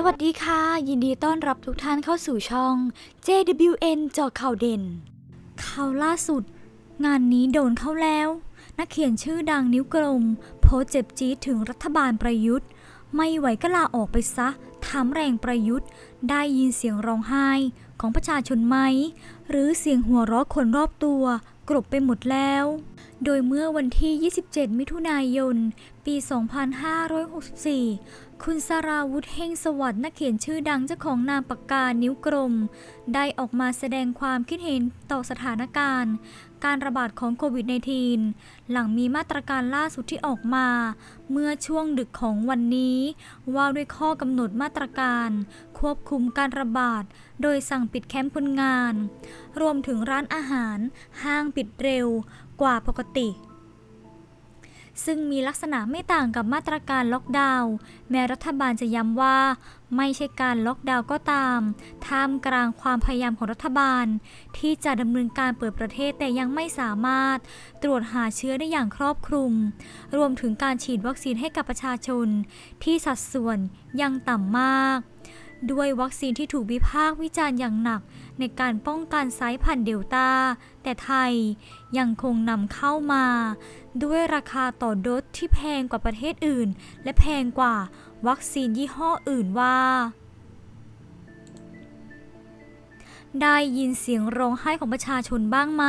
สวัสดีค่ะ ยินดีต้อนรับทุกท่านเข้าสู่ช่อง JWN จอข่าวเด่น ข่าวล่าสุด งานนี้โดนเข้าแล้ว นักเขียนชื่อดังนิ้วกลม โพสเจ็บจี๊ดถึงรัฐบาลประยุทธ์ ไม่ไหวก็ลาออกไปซะถามแรงประยุทธ์ ได้ยินเสียงร้องไห้ของประชาชนไหม หรือเสียงหัวเราะคนรอบตัวกรบไปหมดแล้ว โดยเมื่อวันที่ 27 มิถุนายน ปี 2564 คุณสราวุธเฮงสวัสดิ์นักเขียนชื่อดังเจ้าของนามปากกา นิ้วกลม ได้ออกมาแสดงความคิดเห็นต่อสถานการณ์ การระบาดของโควิด -19 หลังมีมาตรการล่าสุดที่ออกมา เมื่อช่วงดึกของวันนี้ ว่าด้วยข้อกำหนดมาตรการ ควบคุมการระบาด โดยสั่งปิดแคมป์คนงาน รวมถึงร้านอาหาร ห้างปิดเร็ว กว่าปกติ ซึ่งมีลักษณะไม่ต่างกับมาตรการล็อกดาวน์แม้รัฐบาลจะย้ำว่า ไม่ใช่การล็อกดาวน์ก็ตาม ท่ามกลางความพยายามของรัฐบาล ที่จะดำเนินการเปิดประเทศแต่ยังไม่สามารถ ตรวจหาเชื้อได้อย่างครอบคลุม รวมถึงการฉีดวัคซีนให้กับประชาชน ที่สัดส่วนยังต่ำมาก ด้วยวัคซีนที่ถูกวิพากษ์วิจารณ์อย่างหนักในการป้องกันสายพันธุ์เดลต้า แต่ไทยยังคงนำเข้ามา ด้วยราคาต่อโดสที่แพงกว่าประเทศอื่น และแพงกว่าวัคซีนยี่ห้ออื่นว่าได้ยินเสียงร้องไห้ของประชาชนบ้างไหม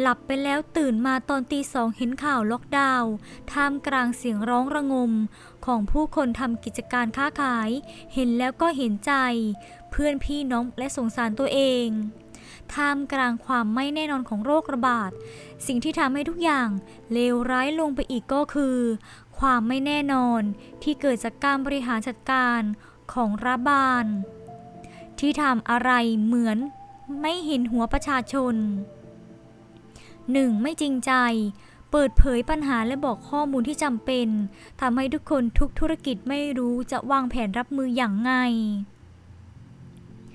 หลับไปแล้วตื่นมาตอนตีสองเห็นข่าวล็อกดาวน์ท่ามกลางเสียงร้องระงม ของผู้คนทำกิจการค้าขาย เห็นแล้วก็เห็นใจ เพื่อนพี่น้องและสงสารตัวเอง ท่ามกลางความไม่แน่นอนของโรคระบาด สิ่งที่ทำให้ทุกอย่างเลวร้ายลงไปอีกก็คือ ความไม่แน่นอนที่เกิดจากการบริหารจัดการของรัฐบาล ที่ทำอะไรเหมือนไม่เห็นหัวประชาชน 1. ไม่จริงใจ เปิดเผยปัญหาและบอกข้อมูลที่จำเป็นทำให้ทุกคนทุกธุรกิจไม่รู้จะวางแผนรับมืออย่างไง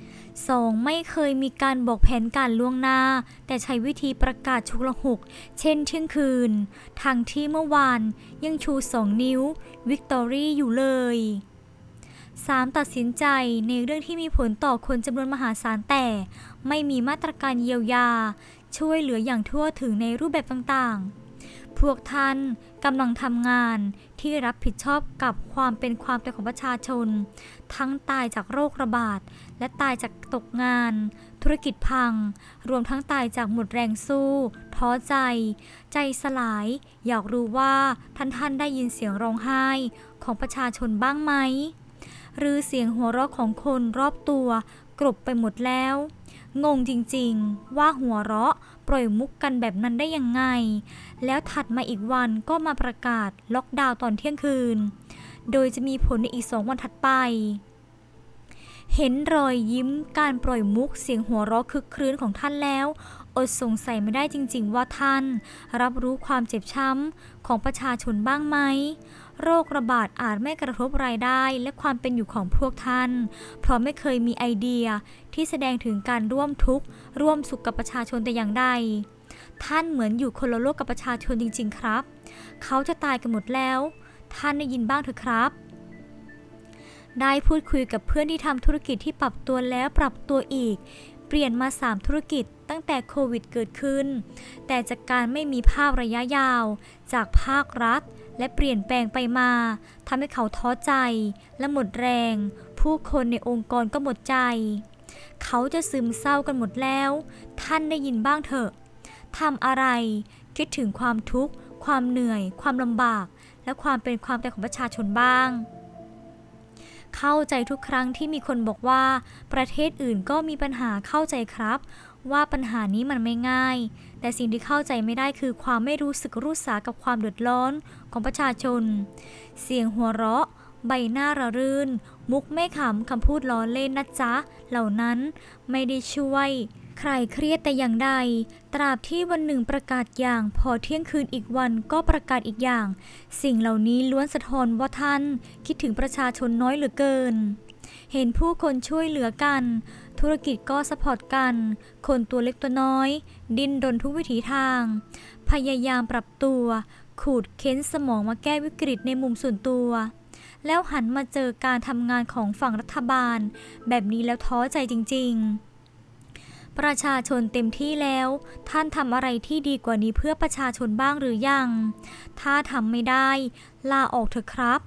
2. ไม่เคยมีการบอกแผนการล่วงหน้า แต่ใช้วิธีประกาศชุกละหก เช่นเที่ยงคืน ทางที่เมื่อวานยังชู 2 นิ้ว วิกตอรี่อยู่เลย 3. ตัดสินใจในเรื่องที่มีผลต่อคนจำนวนมหาศาลแต่ ไม่มีมาตรการเยียวยา ช่วยเหลืออย่างทั่วถึงในรูปแบบต่างๆ พวกท่านกำลังทำงานที่รับผิดชอบกับความเป็นความตายของประชาชน ทั้งตายจากโรคระบาด และตายจากตกงาน ธุรกิจพัง รวมทั้งตายจากหมดแรงสู้ ท้อใจ ใจสลาย อยากรู้ว่าท่านท่านได้ยินเสียงร้องไห้ของประชาชนบ้างไหม หรือเสียงหัวเราะของคนรอบตัวกรบไปหมดแล้ว งงจริงๆ ว่าหัวเราะปล่อยมุกกันแบบนั้นได้ยังไง แล้วถัดมาอีกวันก็มาประกาศล็อกดาวน์ตอนเที่ยงคืน โดยจะมีผลในอีกสองวันถัดไป เห็นรอยยิ้มการปล่อยมุกเสียงหัวเราะคึกครื้นของท่านแล้ว อดสงสัยไม่ได้จริงๆ ว่าท่าน รับรู้ความเจ็บช้ำของประชาชนบ้างไหมโรคระบาดอาจไม่กระทบรายได้และความเป็นอยู่ของพวกท่าน เพราะไม่เคยมีไอเดียที่แสดงถึงการร่วมทุกข์ ร่วมสุขกับประชาชนแต่อย่างใด ท่านเหมือนอยู่คนละโลกกับประชาชนจริง ๆ ครับ เขาจะตายกันหมดแล้ว ท่านได้ยินบ้างเถอะครับได้พูดคุยกับเพื่อนที่ทำธุรกิจที่ปรับตัวแล้วปรับตัวอีก เปลี่ยนมา 3 ธุรกิจตั้งแต่โควิดเกิดขึ้น แต่จากการไม่มีภาพระยะยาว จากภาครัฐ และเปลี่ยนแปลงไปมาทำให้เขาท้อใจและหมดแรง ผู้คนในองค์กรก็หมดใจ เขาจะซึมเศร้ากันหมดแล้ว ท่านได้ยินบ้างเถอะทำอะไร คิดถึงความทุกข์ ความเหนื่อย ความลำบาก และความเป็นความตายของประชาชนบ้าง เข้าใจทุกครั้งที่มีคนบอกว่า ประเทศอื่นก็มีปัญหาเข้าใจครับ ว่าปัญหานี้มันไม่ง่าย แต่สิ่งที่เข้าใจไม่ได้คือความไม่รู้สึกรู้สากับความเดือดร้อนของประชาชน เสียงหัวเราะ ใบหน้าระรื่น มุกไม่ขำคำพูดล้อเล่นนะจ๊ะ เหล่านั้นไม่ได้ช่วย ใครเครียดแต่อย่างใด ตราบที่วันหนึ่งประกาศอย่าง พอเที่ยงคืนอีกวันก็ประกาศอีกอย่าง สิ่งเหล่านี้ล้วนสะท้อนว่าท่าน คิดถึงประชาชนน้อยเหลือเกิน เห็นผู้คนช่วยเหลือกัน ธุรกิจก็สปอร์ตกัน คนตัวเล็กตัวน้อย ดิ้นรนทุกวิถีทาง พยายามปรับตัว ขูดเค้นสมองมาแก้วิกฤตในมุมส่วนตัว แล้วหันมาเจอการทำงานของฝั่งรัฐบาล แบบนี้แล้วท้อใจจริง ๆ ประชาชนเต็มที่แล้ว ท่านทำอะไรที่ดีกว่านี้เพื่อประชาชนบ้างหรือยัง ถ้าทำไม่ได้ ลาออกเถอะครับ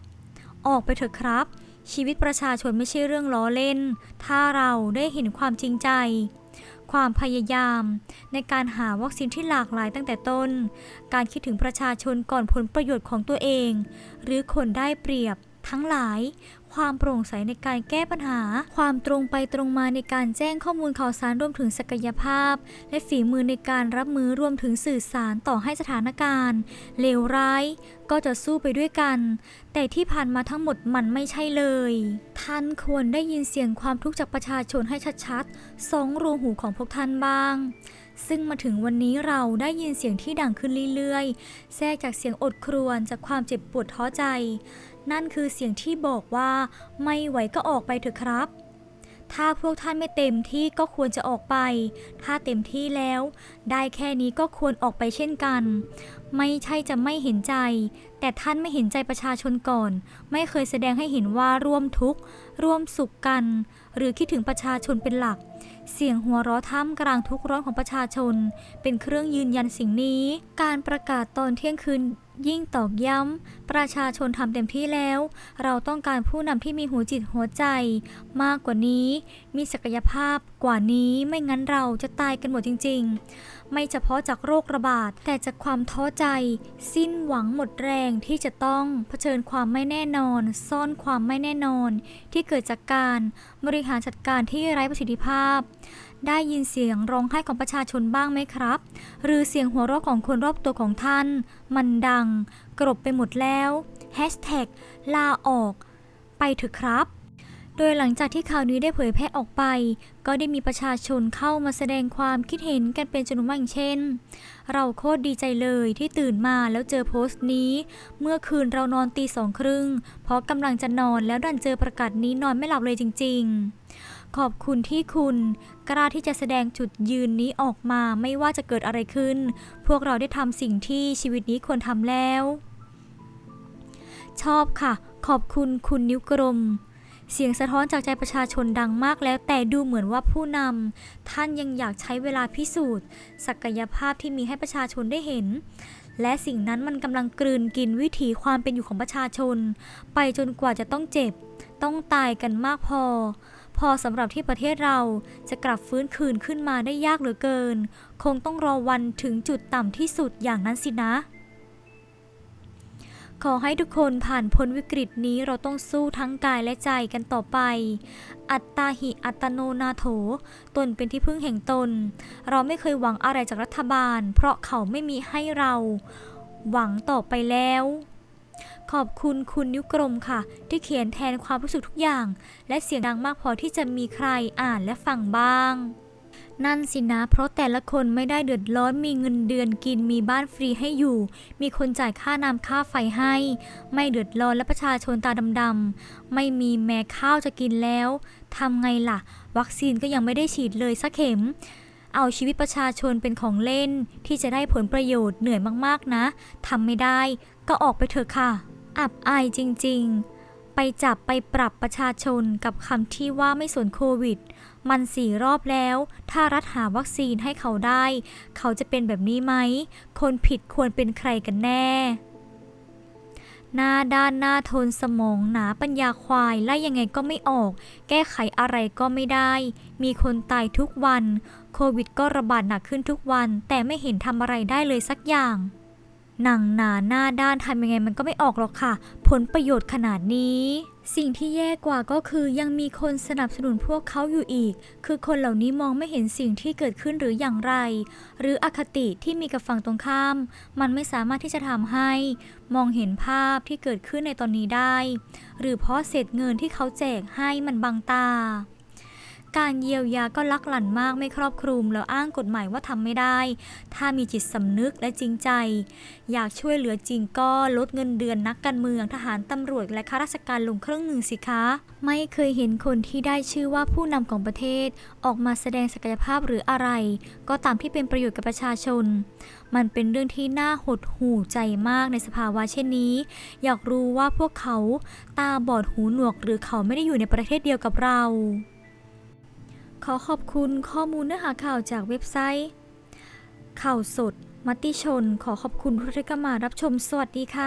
ออกไปเถอะครับ ชีวิตประชาชนไม่ใช่เรื่องล้อเล่น ถ้าเราได้เห็นความจริงใจ ความพยายาม ในการหาวัคซีนที่หลากหลายตั้งแต่ต้น การคิดถึงประชาชนก่อนผลประโยชน์ของตัวเอง หรือคนได้เปรียบทั้งหลาย ความโปร่งใสในการแก้ปัญหา ความตรงไปตรงมาในการแจ้งข้อมูลข่าวสารรวมถึงศักยภาพ และฝีมือในการรับมือรวมถึงสื่อสารต่อให้สถานการณ์เลวร้ายก็จะสู้ไปด้วยกัน แต่ที่ผ่านมาทั้งหมดมันไม่ใช่เลย ท่านควรได้ยินเสียงความทุกข์จากประชาชนให้ชัดๆสองรูหูของพวกท่านบ้าง ซึ่งมาถึงวันนี้เราได้ยินเสียงที่ดังขึ้นเรื่อยๆ แทรกจากเสียงอดครวญจากความเจ็บปวดท้อใจ นั่นคือเสียงที่บอกว่า ไม่ไหวก็ออกไปเถอะครับ ถ้าพวกท่านไม่เต็มที่ก็ควรจะออกไป ถ้าเต็มที่แล้ว ได้แค่นี้ก็ควรออกไปเช่นกัน ไม่ใช่จะไม่เห็นใจ แต่ท่านไม่เห็นใจประชาชนก่อน ไม่เคยแสดงให้เห็นว่าร่วมทุกข์ ร่วมสุขกัน หรือคิดถึงประชาชนเป็นหลัก เสียงหัวเราะท่ามกลางทุกร้อนของประชาชน เป็นเครื่องยืนยันสิ่งนี้ การประกาศตอนเที่ยงคืน ยิ่งตอกย้ำ ประชาชนทำเต็มที่แล้ว เราต้องการผู้นำที่มีหัวจิตหัวใจ มากกว่านี้ มีศักยภาพกว่านี้ไม่งั้นเราจะตายกันหมดจริง ๆ ไม่เฉพาะจากโรคระบาด แต่จากความท้อใจ สิ้นหวังหมดแรงที่จะต้องเผชิญความไม่แน่นอน ซ่อนความไม่แน่นอน ที่เกิดจากการบริหารจัดการที่ไร้ประสิทธิภาพ ได้ยินเสียงร้องไห้ของประชาชนบ้างไหมครับ หรือเสียงหัวเราะของคนรอบตัวของท่าน มันดัง กรบไปหมดแล้วแฮชแท็กลาออก ไปเถอะครับ โดยหลังจากที่ข่าวนี้ได้เผยแพร่ออกไป ก็ได้มีประชาชนเข้ามาแสดงความคิดเห็นกันเป็นจำนวนมากเช่น เราโคตรดีใจเลยที่ตื่นมาแล้วเจอโพสต์นี้ เมื่อคืนเรานอนตีสองครึ่งเพราะกำลังจะนอนแล้วดันเจอประกาศนี้นอนไม่หลับเลยจริง ๆ ขอบคุณที่คุณ กล้าที่จะแสดงจุดยืนนี้ออกมาไม่ว่าจะเกิดอะไรขึ้น พวกเราได้ทำสิ่งที่ชีวิตนี้ควรทำแล้ว ชอบค่ะ ขอบคุณคุณนิ้วกลมเสียงสะท้อนจากใจประชาชนดังมากแล้วแต่ดูเหมือนว่าผู้นำท่านยังอยากใช้เวลาพิสูจน์ ศักยภาพที่มีให้ประชาชนได้เห็น และสิ่งนั้นมันกำลังกลืนกินวิถีความเป็นอยู่ของประชาชน ไปจนกว่าจะต้องเจ็บ ต้องตายกันมากพอ พอสำหรับที่ประเทศเราจะกลับฟื้นคืนขึ้นมาได้ยากเหลือเกิน คงต้องรอวันถึงจุดต่ำที่สุดอย่างนั้นสินะขอให้ทุกคนผ่านพ้นวิกฤตนี้เราต้องสู้ทั้งกายและใจกันต่อไป อัตตาหิอัตโนนาโถ ตนเป็นที่พึ่งแห่งตน เราไม่เคยหวังอะไรจากรัฐบาล เพราะเขาไม่มีให้เรา หวังต่อไปแล้ว ขอบคุณคุณนิ้วกลมค่ะ ที่เขียนแทนความรู้สึกทุกอย่าง และเสียงดังมากพอที่จะมีใครอ่านและฟังบ้าง นั่นสินะ เพราะแต่ละคนไม่ได้เดือดร้อนมีเงินเดือนกินมีบ้านฟรีให้อยู่ มีคนจ่ายค่าน้ำค่าไฟให้ ไม่เดือดร้อนและประชาชนตาดำๆไม่มีแม้ข้าวจะกินแล้วทำไงล่ะ วัคซีนก็ยังไม่ได้ฉีดเลยสักเข็มเอาชีวิตประชาชนเป็นของเล่นที่จะได้ผลประโยชน์เหนื่อยมากๆนะทำไม่ได้ก็ออกไปเถอะค่ะ อับอายจริงๆ ไปจับไปปรับประชาชนกับคำที่ว่าไม่สนโควิด มันสี่รอบแล้ว ถ้ารัฐหาวัคซีนให้เขาได้ เขาจะเป็นแบบนี้ไหม คนผิดควรเป็นใครกันแน่ หน้าด้านหน้าทนสมองหนาปัญญาควายไล่ยังไงก็ไม่ออก แก้ไขอะไรก็ไม่ได้ มีคนตายทุกวัน โควิดก็ระบาดหนักขึ้นทุกวัน แต่ไม่เห็นทำอะไรได้เลยสักอย่าง หนังหนาหน้าด้านทำยังไงมันก็ไม่ออกหรอกค่ะ ผลประโยชน์ขนาดนี้ สิ่งที่แย่กว่าก็คือยังมีคนสนับสนุนพวกเขาอยู่อีก คือคนเหล่านี้มองไม่เห็นสิ่งที่เกิดขึ้นหรืออย่างไร หรืออคติที่มีกับฝั่งตรงข้าม มันไม่สามารถที่จะทำให้ มองเห็นภาพที่เกิดขึ้นในตอนนี้ได้ หรือเพราะเศษเงินที่เขาแจกให้มันบังตา การเยียวยาก็ลักหลั่นมากไม่ครอบคลุมแล้วอ้างกฎหมายว่าทำไม่ได้ ถ้ามีจิตสำนึกและจริงใจ อยากช่วยเหลือจริงก็ลดเงินเดือนนักการเมืองทหารตำรวจและข้าราชการลงครึ่งหนึ่งสิคะ ไม่เคยเห็นคนที่ได้ชื่อว่าผู้นำของประเทศ ออกมาแสดงศักยภาพหรืออะไร ก็ตามที่เป็นประโยชน์กับประชาชน มันเป็นเรื่องที่น่าหดหู่ใจมากในสภาวะเช่นนี้ อยากรู้ว่าพวกเขาตาบอดหูหนวกหรือเขาไม่ได้อยู่ในประเทศเดียวกับเรา ขอขอบคุณข้อมูลเนื้อหาข่าวจากเว็บไซต์ ข่าวสด มติชน ขอขอบคุณทุกท่านมารับชม สวัสดีค่ะ